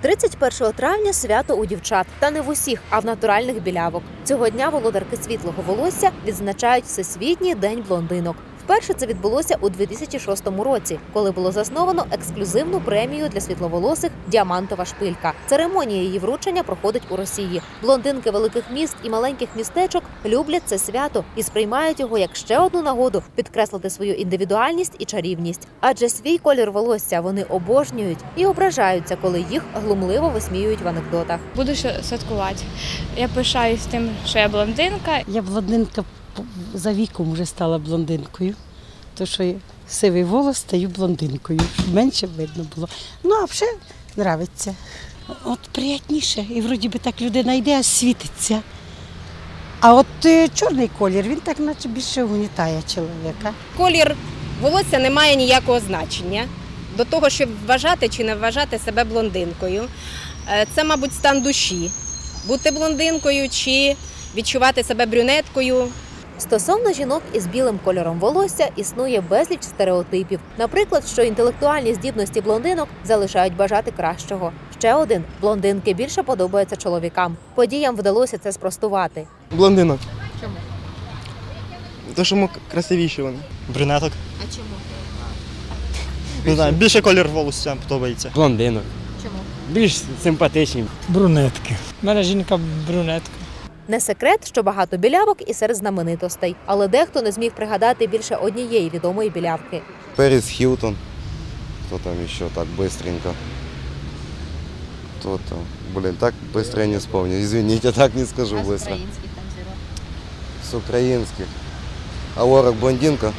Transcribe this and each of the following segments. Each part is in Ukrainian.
31 травня свято у дівчат, та не в усіх, а в натуральних білявок. Цього дня володарки світлого волосся відзначають Всесвітній день блондинок. Вперше це відбулося у 2006 році, коли було засновано ексклюзивну премію для світловолосих Діамантова шпилька. Церемонія її вручення проходить у Росії. Блондинки великих міст і маленьких містечок люблять це свято і сприймають його як ще одну нагоду підкреслити свою індивідуальність і чарівність. Адже свій колір волосся вони обожнюють і ображаються, коли їх глумливо висміюють в анекдотах. Буду ще святкувати. Я пишаюсь тим, що я блондинка. Я блондинка за віком вже стала блондинкою. То що сивий волос стаю блондинкою, щоб менше видно було. Ну, а взагалі нравиться. От приятніше. І вроді би так людина йде, а світиться. А от е, чорний колір, він так наче більше угнітає чоловіка. Колір волосся не має ніякого значення до того, щоб вважати чи не вважати себе блондинкою. Е, Це, мабуть, стан душі. Бути блондинкою чи відчувати себе брюнеткою. Стосовно жінок із білим кольором волосся існує безліч стереотипів. Наприклад, що інтелектуальні здібності блондинок залишають бажати кращого. Ще один блондинки більше подобаються чоловікам. Подіям вдалося це спростувати. Блондинок. Чому? Тому що ми красивіші вони. Брюнеток. А чому? Не знаю, більше колір волосся подобається. Блондинок. Чому? Більш симпатичні. Брюнетки. У мене жінка брюнетка. Не секрет, що багато білявок і серед знаменитостей, але дехто не зміг пригадати більше однієї відомої білявки. Пэрис Хилтон. Кто там еще так быстренько? Кто там? Блин, так быстро я не вспомню. Извините, так не скажу быстро. С украинских. Аорок блондинка.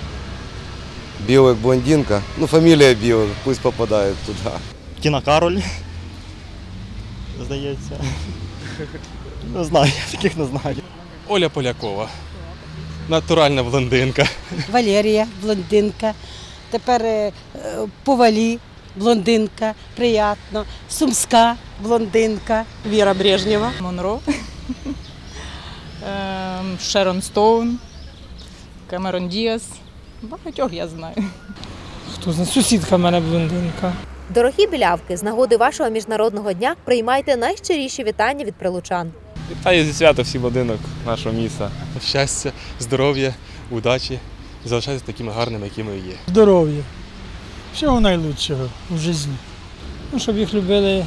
Белок блондинка. Ну, фамилия Белок, пусть попадает туда. Тіна Кароль. Здається. Не знаю, я таких не знаю. Оля Полякова. Натуральна блондинка. Валерія, блондинка. Тепер е, Повалі, блондинка, приятно. Сумська блондинка. Віра Брежнєва, Монро, ем, Шерон Стоун, Камерон Діас. Багатьох я знаю. Хто знає, сусідка в мене блондинка. Дорогі білявки, з нагоди вашого міжнародного дня приймайте найщиріші вітання від прилучан. Вітаю зі свято всі будинок нашого міста. Щастя, здоров'я, удачі. Залишайтеся такими гарними, якими є. Здоров'я. Всього найлучшого в житті. Ну, щоб їх любили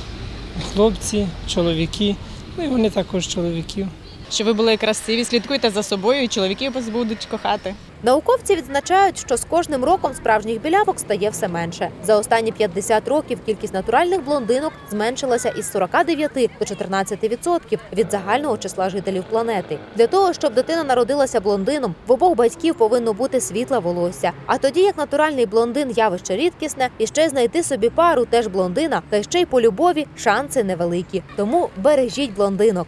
хлопці, чоловіки, ну і вони також чоловіків. Щоб ви були красиві, слідкуйте за собою, і чоловіки вас будуть кохати. Науковці відзначають, що з кожним роком справжніх білявок стає все менше. За останні 50 років кількість натуральних блондинок зменшилася із 49 до 14% від загального числа жителів планети. Для того щоб дитина народилася блондином, в обох батьків повинно бути світле волосся. А тоді як натуральний блондин явище рідкісне, і ще знайти собі пару теж блондина, та ще й по любові шанси невеликі. Тому бережіть блондинок.